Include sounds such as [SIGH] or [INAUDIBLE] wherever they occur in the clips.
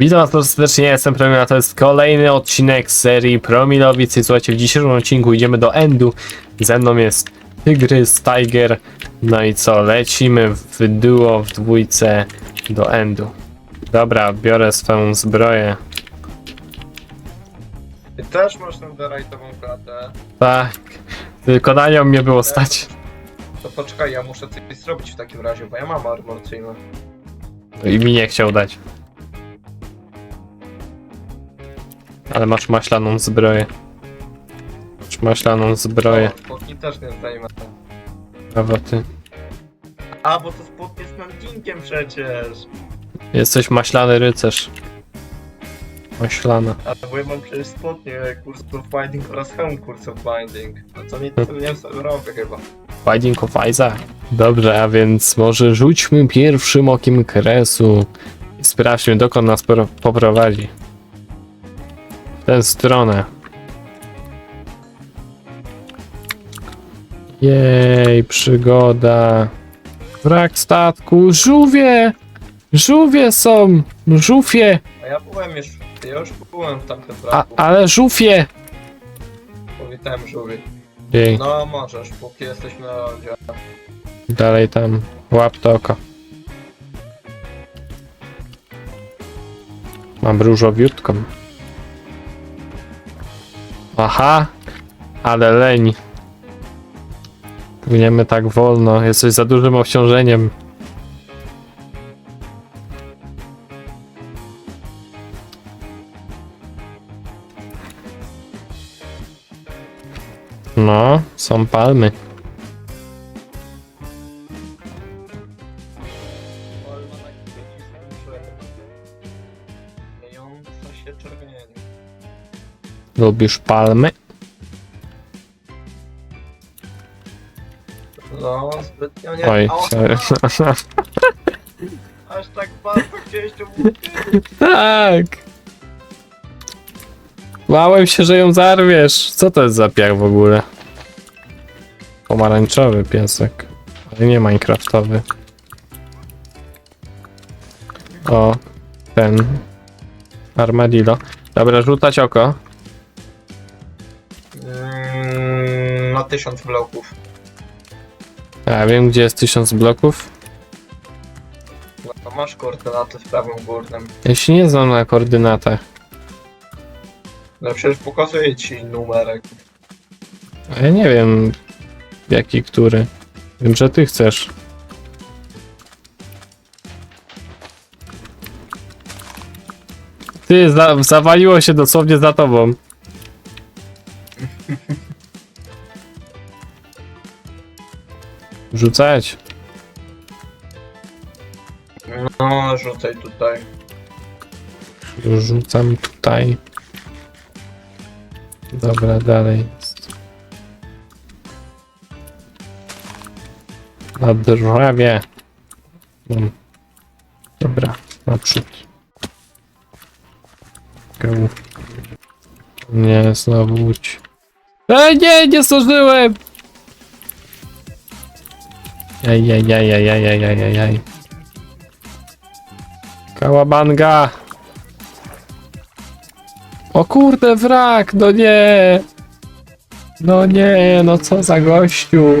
Witam was bardzo serdecznie, ja jestem Promil, a to jest kolejny odcinek serii Promilowicy. Słuchajcie, w dzisiejszym odcinku idziemy do Endu. Ze mną jest Tygrys, Tiger. No i co, lecimy w duo, w dwójce do Endu. Dobra, biorę swoją zbroję. Ty też masz tą derajtową klatę. Tak, tylko na nią mnie było stać. To poczekaj, ja muszę coś zrobić w takim razie, bo ja mam armorcyjny. I mi nie chciał dać. Ale masz maślaną zbroję. Masz maślaną zbroję. O, spodni też nie zdejmę. Brawo ty. A, bo to spodnie z mętninkiem przecież. Jesteś maślany rycerz. Maślana. Ale bo ja mam przecież spodnie Curse of Binding oraz hełm Curse of Binding. No co nie, to nie sobie robię chyba. Binding of Isaac. Dobrze, a więc może rzućmy pierwszym okiem kresu i sprawdźmy dokąd nas pro- poprowadzi. Tę stronę. Jej, przygoda. Wrak statku, żółwie! Żółwie są! Żółwie! A ja byłem już, ja już byłem w tamtym A, ale żółwie! Powitałem żółwie. Jej, No możesz, póki jesteśmy na lądzie. dalej tam. Łap to oko. Mam różowiutką. Aha, ale leń. Płyniemy tak wolno, jesteś za dużym obciążeniem. No, są palmy. Lubisz palmy? No, zbytnio nie. Oj, Ała, sorry. [LAUGHS] Aż tak bardzo chciałeś to mówić. tak. Bałem się, że ją zarwiesz. Co to jest za piach w ogóle? Pomarańczowy piesek. Ale nie minecraftowy. O, ten. Armadillo. Dobra, rzucać oko. Mm, na tysiąc bloków. Ja wiem, gdzie jest tysiąc bloków. No, masz koordynaty w prawym górnym. Ja się nie znam na koordynatach. No przecież pokazuję ci numerek. A ja nie wiem, jaki który. Wiem, że ty chcesz. Ty, za, zawaliło się dosłownie za tobą. [LAUGHS] Rzucać. No, rzucaj tutaj. Rzucam tutaj. Dobra, dalej. Na drzewie. Mam. Dobra, naprzód. Go. Nie, znowu łódź. Ej, nie, nie zdążyłem! Jaj. Kałabanga! O kurde, wrak, no nie! No nie, no co za gościu!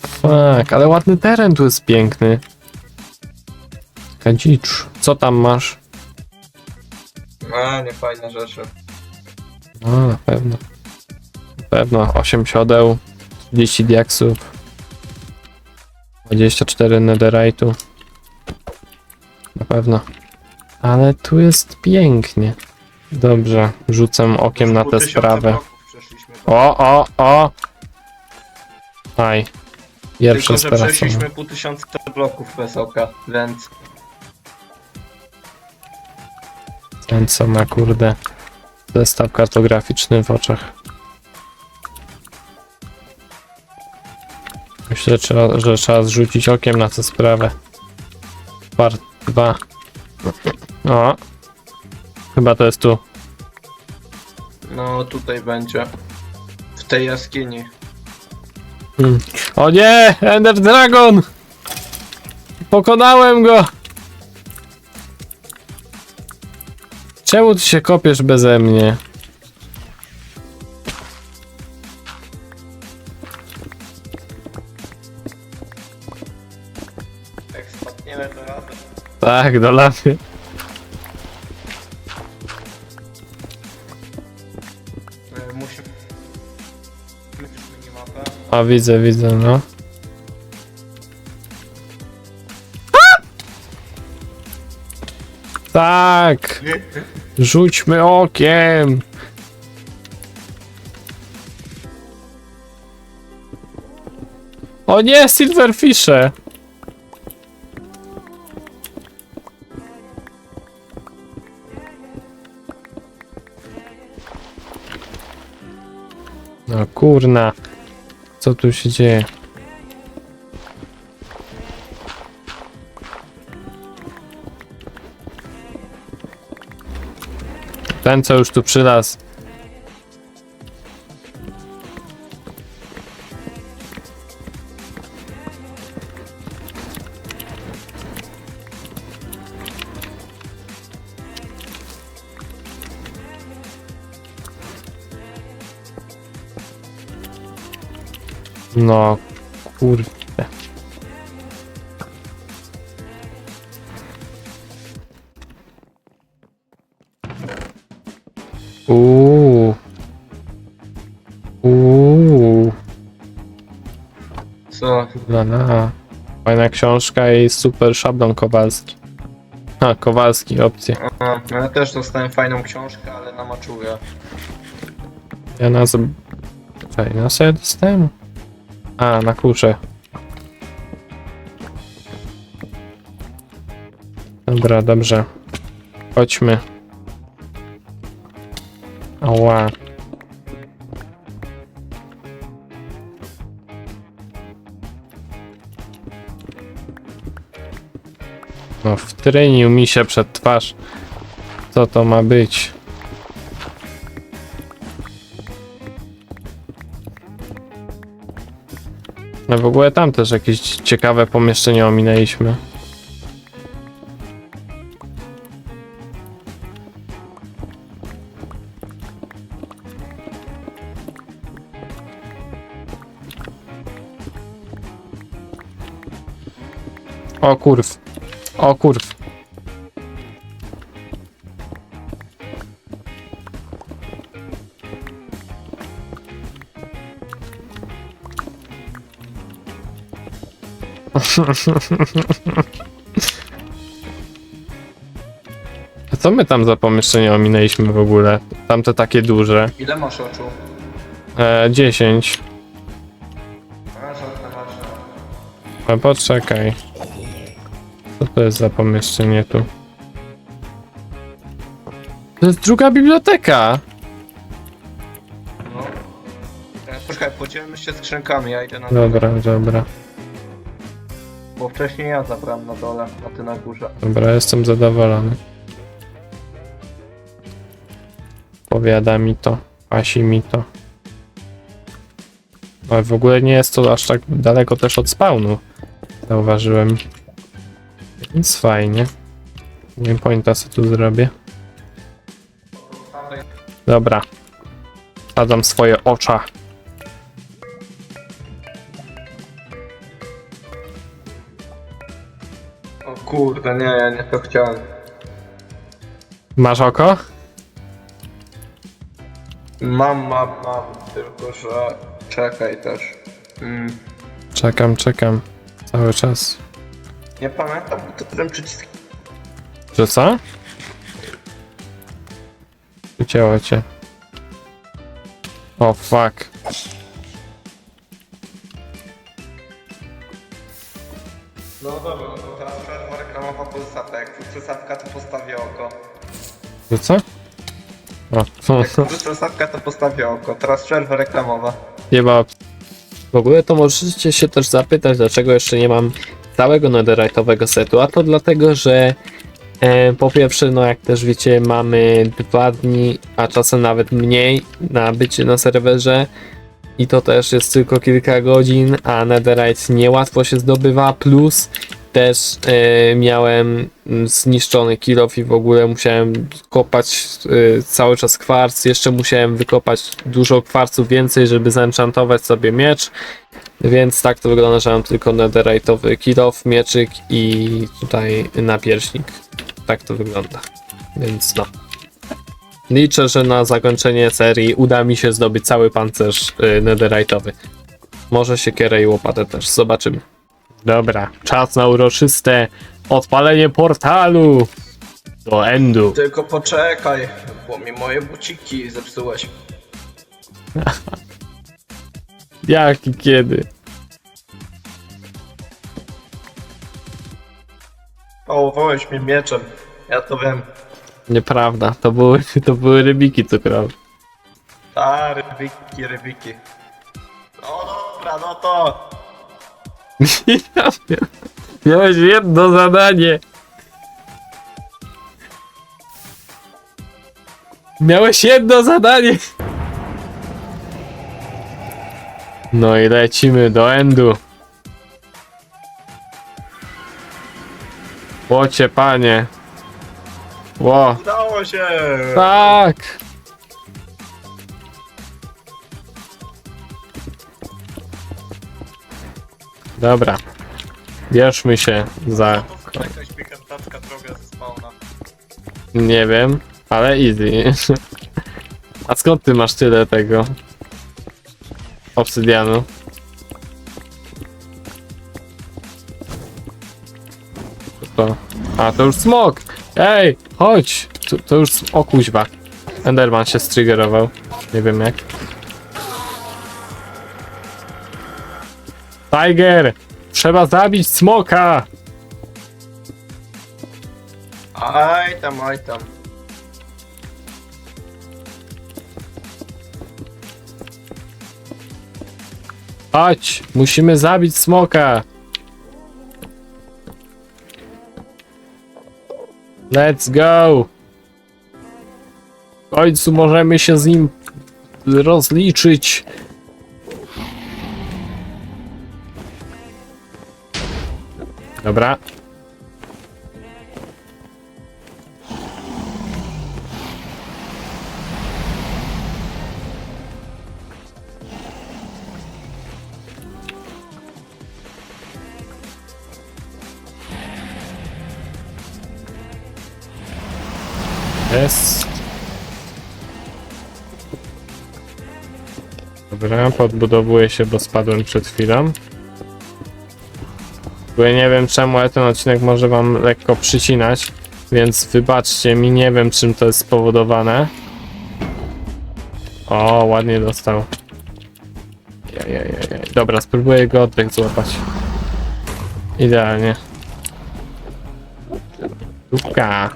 Fuck, ale ładny teren tu jest piękny. Kadzicz, co tam masz? No, nie fajne rzeczy. No, na pewno. Na pewno, 8 siodeł, 30 diaksów, 24 netherite'u. Na pewno. Ale tu jest pięknie. Dobrze, rzucam okiem na bloków Przeszliśmy. O, o, o! Aj. Pierwsza Tylko, że sprawa. przeszliśmy pół tysiąca bloków bez oka, więc... Ten co ma kurde zestaw kartograficzny w oczach. Myślę, trzeba, że trzeba zrzucić okiem na tę sprawę. Part 2. O. Chyba to jest tu. No, tutaj będzie. W tej jaskini. Hmm. O nie! Ender Dragon! Pokonałem go! Czemu ty się kopiesz beze mnie? Tak, do. E, Musimy... Widzisz minimapę? A widzę, widzę, no. Tak! Rzućmy okiem! O nie, silverfishe! No kurna. Co tu się dzieje? Ten co już tu przylazł. No, kurde. Uuu. Uuu. Co? Lala. Fajna książka i super szablon Kowalski. A, Kowalski, opcje. Aha, no ja też dostałem fajną książkę, ale na maczugę. Ja na. Czekaj, na co ja dostałem? A, na kuszę. Dobra, dobrze. Chodźmy. Ała. No, wtrynił mi się przed twarz. Co to ma być? No w ogóle tam też jakieś ciekawe pomieszczenia ominęliśmy. O kurw. O kurw. A co my tam za pomieszczenia ominęliśmy w ogóle? Tamte takie duże. Ile masz oczu? E, 10. A, żadne masz. A poczekaj. Co to jest za pomieszczenie tu? To jest druga biblioteka! No. E, Poczekaj, podzielmy się skrzynkami, ja idę na Dobra, dobra. Bo wcześniej ja zabrałem na dole, a ty na górze. Dobra, jestem zadowolony. Powiada mi to, pasi mi to. Ale w ogóle nie jest to aż tak daleko też od spawnu. Zauważyłem. Więc fajnie. Nie wiem, pointa co tu zrobię. Dobra. Sadzam swoje ocza. Kurde, nie, ja nie to chciałem. Masz oko? Mam, mam, mam, tylko że... Czekaj też. Mm. Czekam, czekam. Cały czas. Nie pamiętam, to którym przyciskiem. Że co? Ucięło cię. O fuck. Sapka, to postawię oko. Że co? O, Jak wrócę sapka, to postawię oko. Teraz przerwa reklamowa. nie ma. W ogóle to możecie się też zapytać, dlaczego jeszcze nie mam całego netherite'owego setu, a to dlatego, że e, po pierwsze, no jak też wiecie, mamy dwa dni, a czasem nawet mniej na bycie na serwerze i to też jest tylko kilka godzin, a netherite niełatwo się zdobywa, plus też e, miałem mm, zniszczony kilof i w ogóle musiałem kopać e, cały czas kwarc. Jeszcze musiałem wykopać dużo kwarców więcej, żeby zenchantować sobie miecz. Więc tak to wygląda, że mam tylko netherite'owy kilof, mieczyk i tutaj napierśnik. Tak to wygląda. Więc no. Liczę, że na zakończenie serii uda mi się zdobyć cały pancerz y, netherite'owy. Może siekierę i łopatę też, zobaczymy. Dobra, czas na uroczyste odpalenie portalu do Endu. Tylko poczekaj, bo mi moje buciki zepsułeś. [LAUGHS] Jak i kiedy? Pałowałeś mnie mieczem, ja to wiem. Nieprawda, to były, [LAUGHS] to były rybiki cukrowe. A, rybiki, rybiki. No dobra, no to. Miałeś jedno zadanie. Miałeś jedno zadanie. No i lecimy do endu. Łocie panie. Ło, Udało się! tak. Dobra. Bierzmy się za jakaś pikantacka droga ze spawna. Nie wiem, ale easy. A skąd ty masz tyle tego? Obsydianu. To. A, to już smok! Ej, chodź! To, to już... O kuźwa. Enderman się striggerował. Nie wiem jak. Tiger! Trzeba zabić smoka! Aj tam, aj tam. Chodź, musimy zabić smoka. Let's go. W końcu możemy się z nim rozliczyć. Dobra. Dobra, podbudowuję się, bo spadłem przed chwilą. Bo ja nie wiem czemu, ale ten odcinek może wam lekko przycinać, więc wybaczcie mi, nie wiem czym to jest spowodowane. O, ładnie dostał. Jajajajaj. Dobra, spróbuję go oddech złapać. Idealnie. Tupka.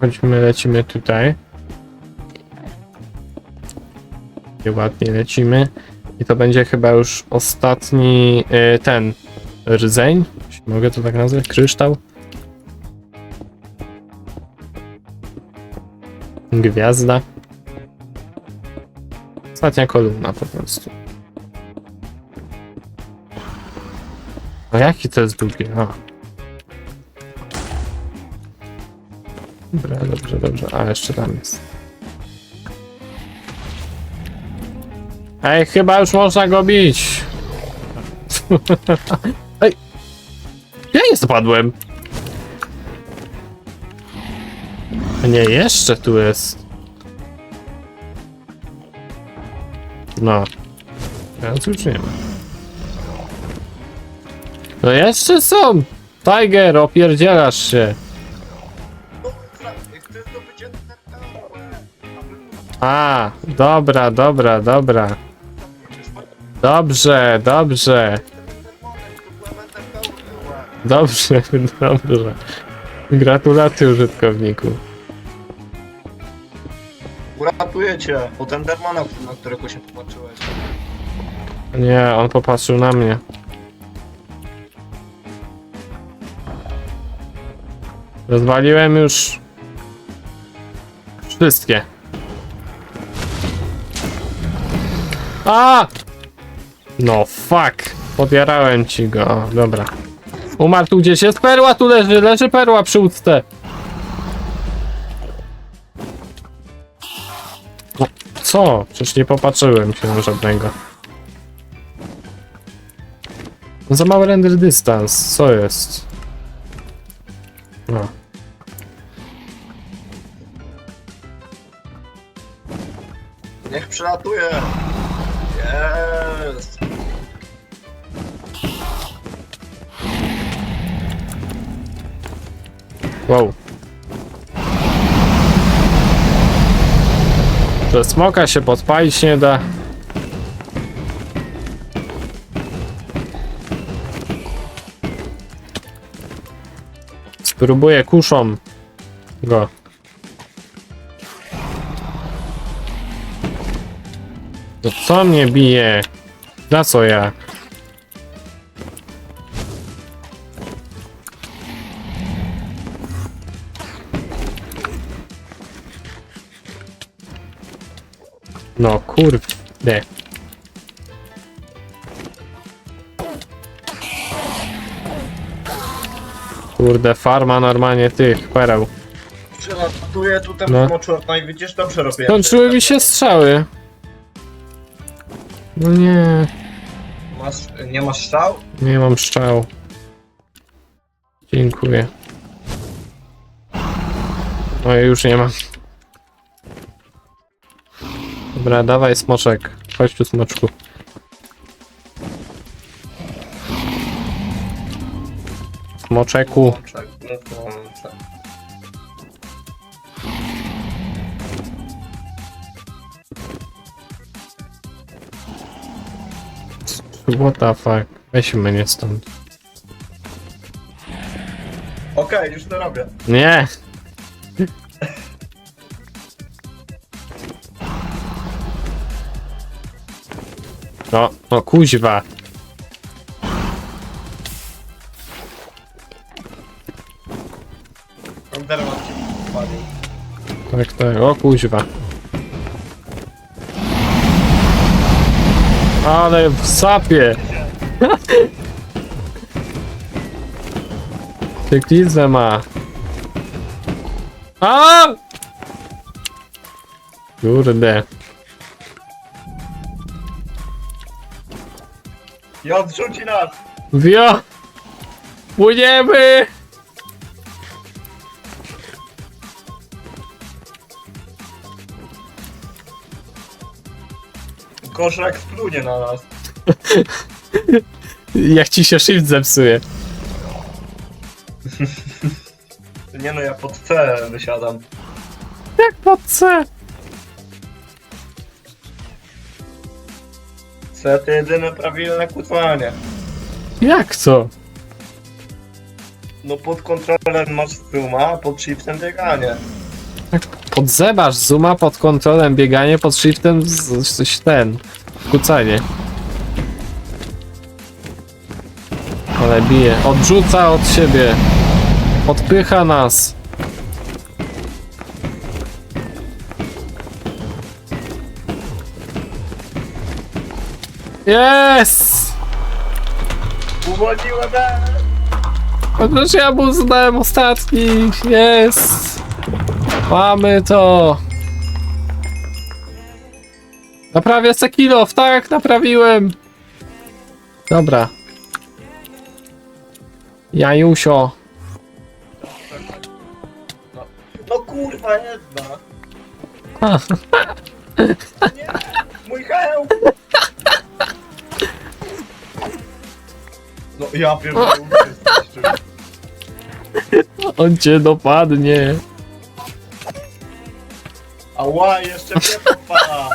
Chodźmy, lecimy tutaj. Ładnie lecimy. I to będzie chyba już ostatni y, ten rdzeń. Jeśli mogę to tak nazwać? Kryształ. Gwiazda. Ostatnia kolumna po prostu. No jaki to jest długie? O. Dobra, dobrze, dobrze. A, jeszcze tam jest. Ej, chyba już można go bić. [LAUGHS] Ej. Ja nie spadłem. Nie, jeszcze tu jest. No. Teraz już nie ma. No jeszcze są! Tiger, opierdzielasz się. A, dobra, dobra, dobra. Dobrze, dobrze. Dobrze, [LAUGHS] dobrze. Gratulacje użytkowniku. Uratuję cię od Endermana, na którego się popatrzyłeś. Nie, on popatrzył na mnie. Rozwaliłem już wszystkie. A! No fuck. Podjarałem ci go, dobra. Umarł tu gdzieś, jest perła, tu leży, leży perła przy łódce. No, co? Przecież nie popatrzyłem się na żadnego. No za mały render dystans, co jest? No. Niech przelatuje! Jest! Wow. Że smoka się podpalić nie da. Spróbuję kuszą go. To co mnie bije? Za co ja? No kurde. Kurde, farma normalnie tych pereł. Przelatuje tu ten No. smoczor, no i widzisz, dobrze robię. Skończyły mi się strzały. No nie, Masz, nie masz strzał? nie mam strzał. Dziękuję. No już nie mam. Dobra, dawaj smoczek. Chodź tu smoczku. Smoczeku. What the fuck? Weź mnie stąd. Okej, już to robię. Nie! No, no kuźwa. Enderman ci wpadł. Tak, tak, o kuźwa. Ale w sapie! [LAUGHS] Cieklizę ma. A! Kurde. I odrzuci nas! Wio! Płyniemy! Koszak splunie na nas. [LAUGHS] Jak ci się shift zepsuje. [LAUGHS] Nie no, ja pod C wysiadam. Jak pod C? C to jedyne prawilne kutwanie. Jak to? No pod kontrolem masz zooma, a pod shiftem bieganie. Pod Z masz zooma, pod kontrolem bieganie, pod shiftem z- coś ten. Kucanie. Ale bije. Odrzuca od siebie. Odpycha nas. Jest! Uwolniłem nas! Chociaż ja mu zdałem ostatni. Jest! Mamy to! Naprawię Sekilow, tak, naprawiłem! Dobra. Jajusio. No kurwa jedna! Nie! [LAUGHS] Mój hełm! Ja pierdolę, on cię dopadnie. Ała, jeszcze mnie podpala!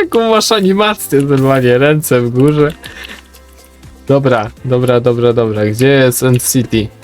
Jaką masz animację normalnie, ręce w górze. Dobra, dobra, dobra, dobra. Gdzie jest NCT?